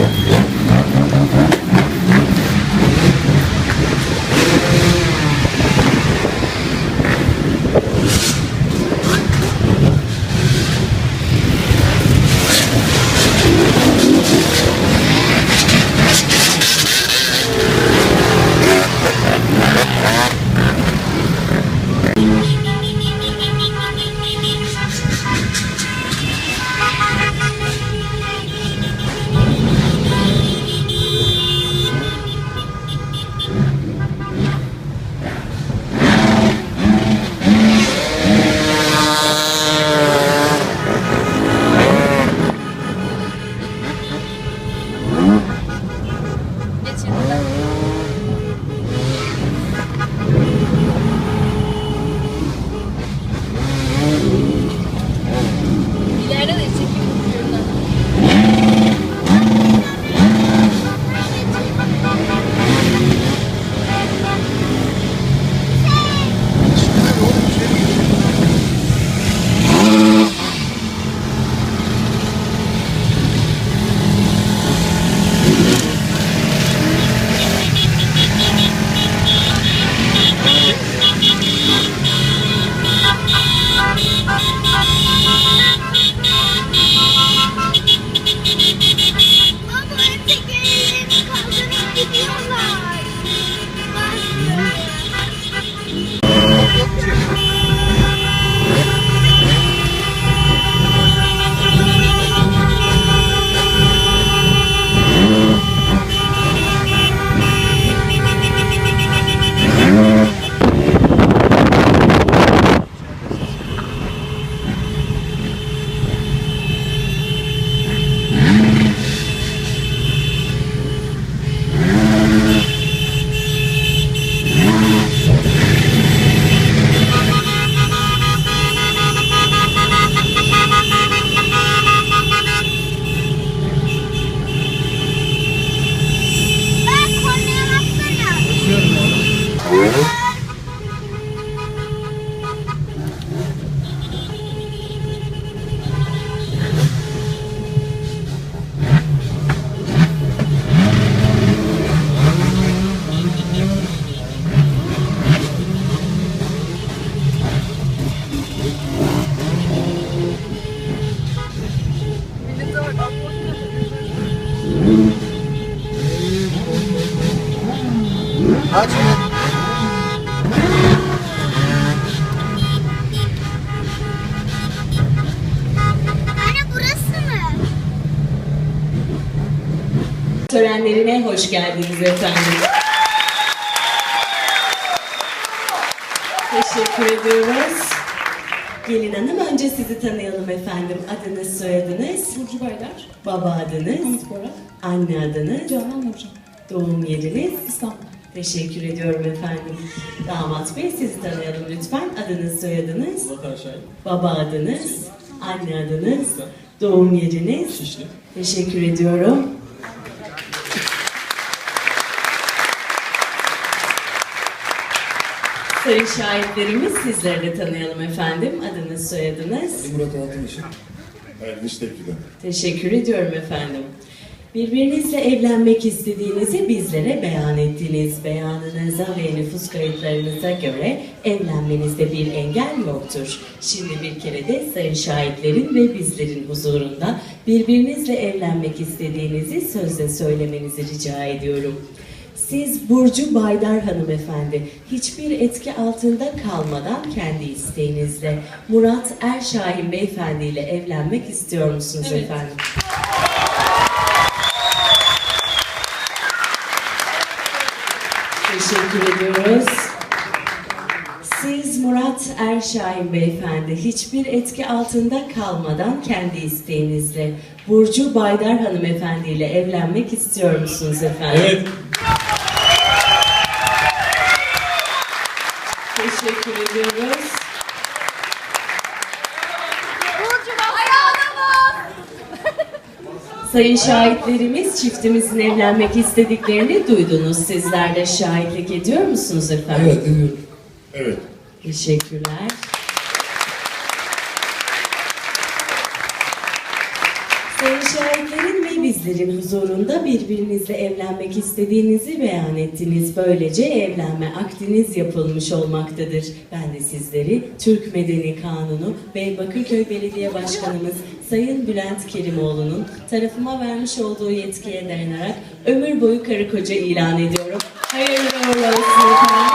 Yeah. yeah. Aç mı? törenlerine hoş geldiniz efendim. Teşekkür ediyoruz. Gelin Hanım önce sizi tanıyalım efendim. Adınız, soyadınız? Burcu Baylar. Baba adınız? Hamit Bora. Anne adınız? Canan Hocam. Doğum yeriniz? İstanbul. Teşekkür ediyorum efendim. Damat Bey sizi tanıyalım lütfen. Adınız, soyadınız, Murat baba adınız, anne adınız, doğum yeriniz. Şişli. Teşekkür ediyorum. Sayın şahitlerimiz sizleri de tanıyalım efendim. Adınız, soyadınız. Murat Altınışık. Ermiş Tepki'den. Teşekkür ediyorum efendim. Birbirinizle evlenmek istediğinizi bizlere beyan ettiniz. Beyanınıza ve nüfus kayıtlarınıza göre evlenmenizde bir engel yoktur. Şimdi bir kere de sayın şahitlerin ve bizlerin huzurunda birbirinizle evlenmek istediğinizi sözle söylemenizi rica ediyorum. Siz Burcu Baydar hanımefendi hiçbir etki altında kalmadan kendi isteğinizle Murat Erşahin beyefendi ile evlenmek istiyor musunuz Evet. efendim? Teşekkür ediyoruz. Siz Murat Erşahin beyefendi hiçbir etki altında kalmadan kendi isteğinizle Burcu Baydar hanımefendi ile evlenmek istiyor musunuz efendim? Evet. Teşekkür ediyoruz. Sayın şahitlerimiz çiftimizin evlenmek istediklerini duydunuz. Sizler de şahitlik ediyor musunuz efendim? Evet, ediyorum. Evet. Teşekkürler. Sayın şahitlerin ve bizlerin huzurunda birbirinizle evlenmek istediğinizi beyan ettiniz. Böylece evlenme akdiniz yapılmış olmaktadır. Ben de sizleri Türk Medeni Kanunu ve Bakırköy Belediye Başkanımız Sayın Bülent Kerimoğlu'nun tarafıma vermiş olduğu yetkiye dayanarak ömür boyu karı koca ilan ediyorum. Hayırlı uğurlu olsun efendim.